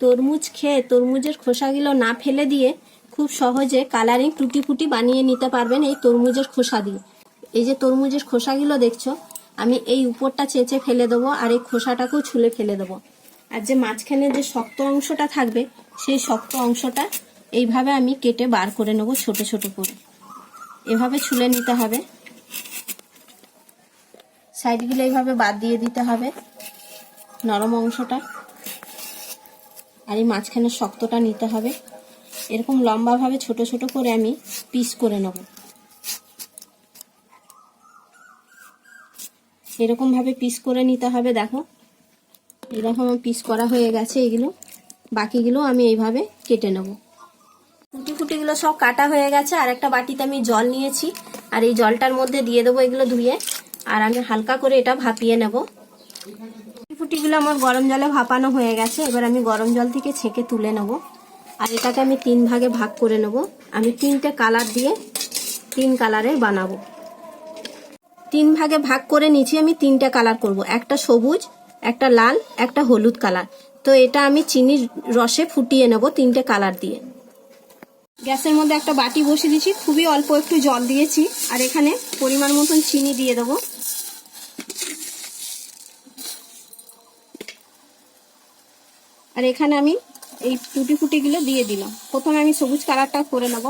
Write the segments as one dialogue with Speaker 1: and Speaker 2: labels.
Speaker 1: তরমুজ খেয়ে তরমুজের খোসাগুলো না ফেলে দিয়ে খুব সহজে কালারিং টুটি ফুটি বানিয়ে নিতে পারবেন এই তরমুজের খোসা দিয়ে। এই যে তরমুজের খোসাগুলো দেখছ, আমি এই উপরটা চেঁচে ফেলে দেবো আর এই খোসাটাকেও ছুলে ফেলে দেবো। আর যে মাঝখানে যে শক্ত অংশটা থাকবে, সেই শক্ত অংশটা এইভাবে আমি কেটে বার করে নেব ছোট ছোট করে। এভাবে ছুলে নিতে হবে। সাইডগুলো এইভাবে বাদ দিয়ে দিতে হবে। নরম অংশটা। আর এই মাঝখানে শক্তটা নিতে হবে। এরকম লম্বাভাবে ছোট ছোট করে আমি পিস করে নেব। এরকম ভাবে পিস করে নিতে হবে, দেখো। এরকম পিস করা হয়ে গেছে এগুলো। বাকিগুলো আমি এইভাবে কেটে নেব। ফুটি ফুটিগুলো সব কাটা হয়ে গেছে। আর একটা বাটিতে আমি জল নিয়েছি। আর এই জলটার মধ্যে দিয়ে দেবো এগুলো ধুয়ে। আর আমি হালকা করে এটা ভাপিয়ে নেব। ফুটিগুলো আমার গরম জলে ভাপানো হয়ে গেছে, এবার আমি গরম জল থেকে ছেঁকে তুলে নেব। আর এটাকে আমি তিন ভাগে ভাগ করে নেব। আমি তিনটে কালার দিয়ে তিন কালারের বানাবো। তিন ভাগে ভাগ করে নিচে আমি তিনটে কালার করব। একটা সবুজ, একটা লাল, একটা হলুদ কালার। তো এটা আমি চিনির রসে ফুটিয়ে নেব তিনটে কালার দিয়ে। গ্যাসের মধ্যে একটা বাটি বসিয়ে দিয়েছি। খুবই অল্প একটু জল দিয়েছি। আর এখানে পরিমাণ মতন চিনি দিয়ে দেবো। আর এখানে আমি এই টুটি ফুটিগুলো দিয়ে দিলাম। প্রথমে আমি সবুজ কালারটা করে নেব।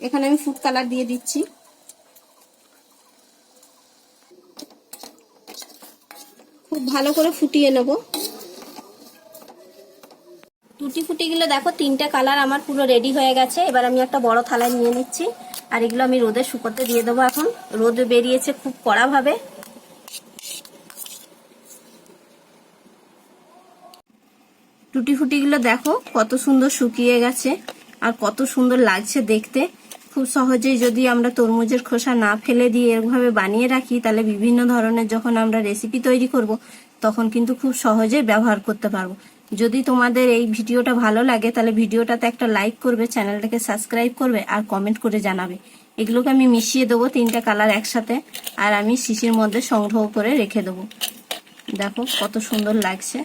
Speaker 1: এখানে আমি ফুড কালার দিয়ে দিচ্ছি। খুব ভালো করে ফুটিয়ে নেব। টুটি ফুটিগুলো দেখো, তিনটা কালার আমার পুরো রেডি হয়ে গেছে। এবার আমি একটা বড় থালায় নিয়ে নিচ্ছি। আর এগুলো আমি রোদে শুকোতে দিয়ে দেবো এখন। রোদ বেরিয়েছে খুব কড়াভাবে। টুটি ফুটিগুলো দেখো, কত সুন্দর শুকিয়ে গেছে আর কত সুন্দর লাগছে দেখতে। খুব সহজেই যদি আমরা তরমুজের খোসা না ফেলে দিয়ে এরভাবে বানিয়ে রাখি, তাহলে বিভিন্ন ধরনের যখন আমরা রেসিপি তৈরি করব, তখন কিন্তু খুব সহজে ব্যবহার করতে পারব। যদি তোমাদের এই ভিডিওটা ভালো লাগে, তাহলে ভিডিওটাতে একটা লাইক করবে, চ্যানেলটাকে সাবস্ক্রাইব করবে আর কমেন্ট করে জানাবে। এগুলোকে আমি মিশিয়ে দেবো তিনটা কালার একসাথে আর আমি শিশির মধ্যে সংগ্রহ করে রেখে দেবো। দেখো কত সুন্দর লাগছে।